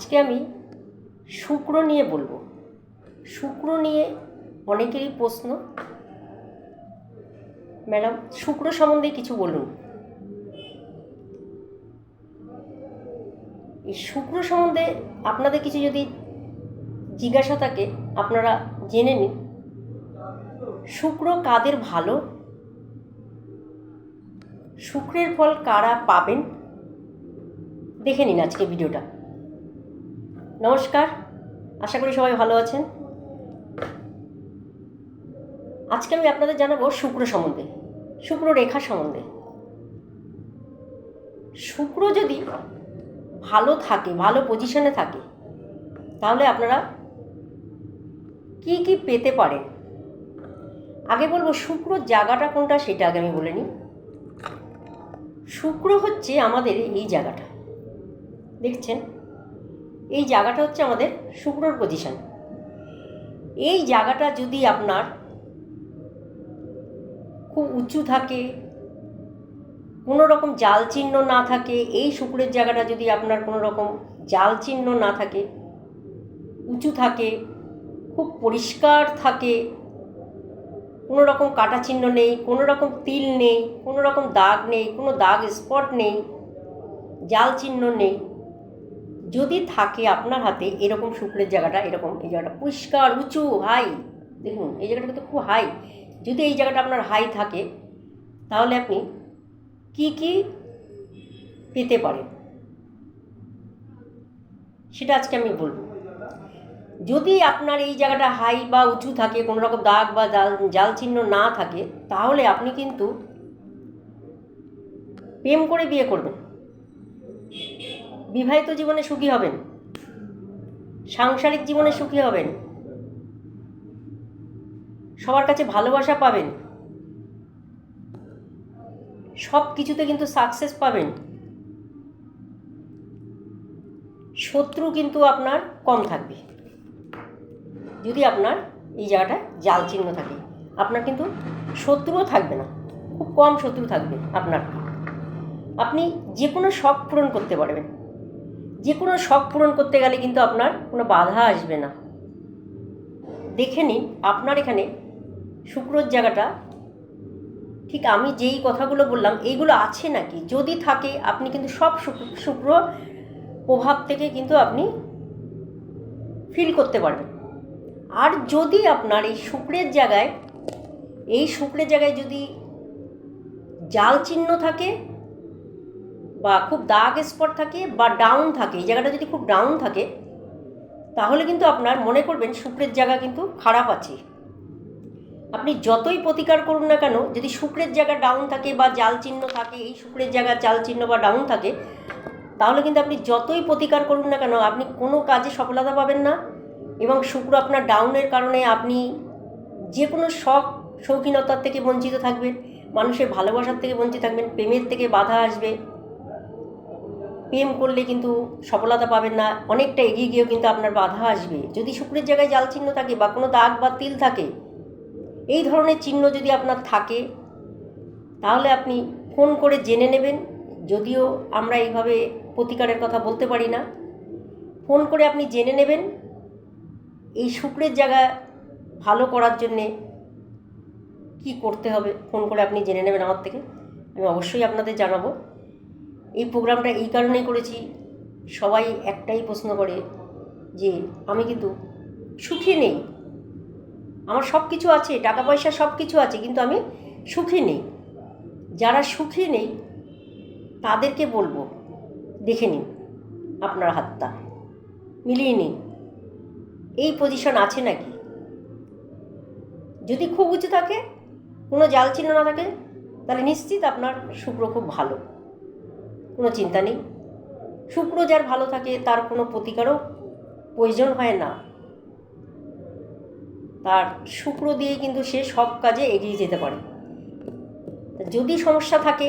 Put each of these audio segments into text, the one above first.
আজকে আমি শুক্র নিয়ে বলব। শুক্র নিয়ে অনেকেরই প্রশ্ন। ম্যাডাম, শুক্র সম্বন্ধে কিছু বলুন। এই শুক্র সম্বন্ধে আপনাদের কিছু যদি জিজ্ঞাসা থাকে, আপনারা জেনে নিন। শুক্র কাদের ভালো? শুক্রের ফল কারা পাবেন? দেখে নিন আজকে ভিডিওটা। নমস্কার, আশা করি সবাই ভালো আছেন। আজকে আমি আপনাদের জানাব শুক্র সম্বন্ধে, শুক্র রেখা সম্বন্ধে। শুক্র যদি ভালো থাকে, ভালো পজিশনে থাকে, তাহলে আপনারা কি কি পেতে পারেন? আগে বলব শুক্র জায়গাটা কোনটা সেটা আগে আমি বলে নিই। শুক্র হচ্ছে আমাদের এই জায়গাটা। দেখছেন? এই জায়গাটা হচ্ছে আমাদের শুক্রর পজিশন এই জায়গাটা যদি আপনার খুব উঁচু থাকে, কোনো রকম জাল চিহ্ন না থাকে, এই শুক্রের জায়গাটা যদি আপনার কোনো রকম জাল চিহ্ন না থাকে, উঁচু থাকে, খুব পরিষ্কার থাকে, কোনো রকম কাটা চিহ্ন নেই, কোনো রকম তিল নেই, কোনো রকম দাগ নেই, কোনো দাগ স্পট নেই, জাল চিহ্ন নেই যদি থাকে আপনার হাতে, এরকম শুক্রের জায়গাটা, এরকম এই জায়গাটা পরিষ্কার, উঁচু হাই দেখুন, এই জায়গাটা কিন্তু খুব হাই যদি এই জায়গাটা আপনার হাই থাকে, তাহলে আপনি কি কি পেতে পারেন? সেটা আজকে আমি বলব। যদি আপনার এই জায়গাটা হাই বা উঁচু থাকে, কোনো রকম দাগ বা জাল জাল চিহ্ন না থাকে, তাহলে আপনি কিন্তু প্রেম করে বিয়ে করবেন। বিবাহিত জীবনে সুখী হবেন? সাংসারিক জীবনে সুখী হবেন? সবার কাছে ভালোবাসা পাবেন? সব কিছুতে কিন্তু সাকসেস পাবেন। শত্রু কিন্তু আপনার কম থাকবে। যদি আপনার এই জায়গাটা জাল চিহ্ন থাকে, আপনার কিন্তু শত্রুও থাকবে না। খুব কম শত্রু থাকবে আপনার। আপনি যে কোনো শখ পূরণ করতে পারবেন। যে কোনো শখ পূরণ করতে গেলে কিন্তু আপনার কোনো বাধা আসবে না। দেখে নিন আপনার এখানে শুক্রর জায়গাটা, ঠিক আমি যেই কথাগুলো বললাম এইগুলো আছে নাকি? যদি থাকে আপনি কিন্তু সব শুক্র- প্রভাব থেকে কিন্তু আপনি ফিল করতে পারবেন। আর যদি আপনার এই শুক্রের জায়গায়, এই শুক্রের জায়গায় যদি জাল চিহ্ন থাকে বা খুব দাগ স্পট থাকে বা ডাউন থাকে, এই জায়গাটা যদি খুব ডাউন থাকে, তাহলে কিন্তু আপনার মনে করবেন শুক্রের জায়গা কিন্তু খারাপ আছে। আপনি যতই প্রতিকার করুন না কেন, যদি শুক্রের জায়গা ডাউন থাকে বা জাল চিহ্ন থাকে, এই শুক্রের জায়গা জাল চিহ্ন বা ডাউন থাকে, তাহলে কিন্তু আপনি যতই প্রতিকার করুন না কেন, আপনি কোনো কাজে সফলতা পাবেন না এবং শুক্র আপনার ডাউনের কারণে আপনি যে কোনো শখ, শৌখিনতার থেকে বঞ্চিত থাকবেন, মানুষের ভালোবাসার থেকে বঞ্চিত থাকবেন, প্রেমের থেকে বাধা আসবে। প্রেম করলে কিন্তু সফলতা পাবেন না, অনেকটা এগিয়ে গিয়েও কিন্তু আপনার বাধা আসবে। যদি শুক্রের জায়গায় জাল চিহ্ন থাকে বা কোনো দাগ বা তিল থাকে, এই ধরনের চিহ্ন যদি আপনার থাকে, তাহলে আপনি ফোন করে জেনে নেবেন। যদিও আমরা এইভাবে প্রতিকারের কথা বলতে পারি না। ফোন করে আপনি জেনে নেবেন, এই শুক্রের জায়গা ভালো করার জন্যে কি করতে হবে, ফোন করে আপনি জেনে নেবেন আমার থেকে। আমি অবশ্যই আপনাদের জানাব। এই প্রোগ্রামটা এই কারণেই করেছি। সবাই একটাই প্রশ্ন করে যে, আমি কিন্তু সুখী নেই। আমার সব কিছু আছে টাকা পয়সা সব কিছু আছে, কিন্তু আমি সুখী নেই। যারা সুখী নেই, তাদেরকে বলব, দেখে নিন আপনার হাতটা, মিলিয়ে নিন। এই পজিশন আছে নাকি? যদি খুব উঁচু থাকে, কোনো জাল চিহ্ন না থাকে, তাহলে নিশ্চিত আপনার শুক্র খুব ভালো। কোনো চিন্তা নেই। শুক্র যার ভালো থাকে, তার কোনো প্রতিকারও প্রয়োজন হয় না। তার শুক্র দিয়ে কিন্তু সে সব কাজে এগিয়ে যেতে পারে। যদি সমস্যা থাকে,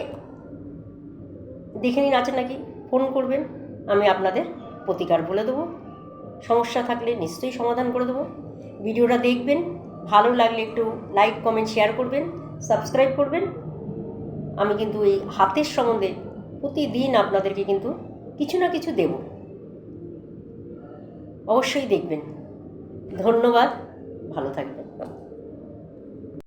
দেখে নিন আছে নাকি? ফোন করবেন, আমি আপনাদের প্রতিকার বলে দেবো। সমস্যা থাকলে নিশ্চয়ই সমাধান করে দেবো। ভিডিওটা দেখবেন, ভালো লাগলে একটু লাইক, কমেন্ট, শেয়ার করবেন, সাবস্ক্রাইব করবেন। আমি কিন্তু এই হাতের সম্বন্ধে প্রতিদিন আপনাদেরকে কিন্তু কিছু না কিছু দেব। অবশ্যই দেখবেন। ধন্যবাদ। ভালো থাকবেন।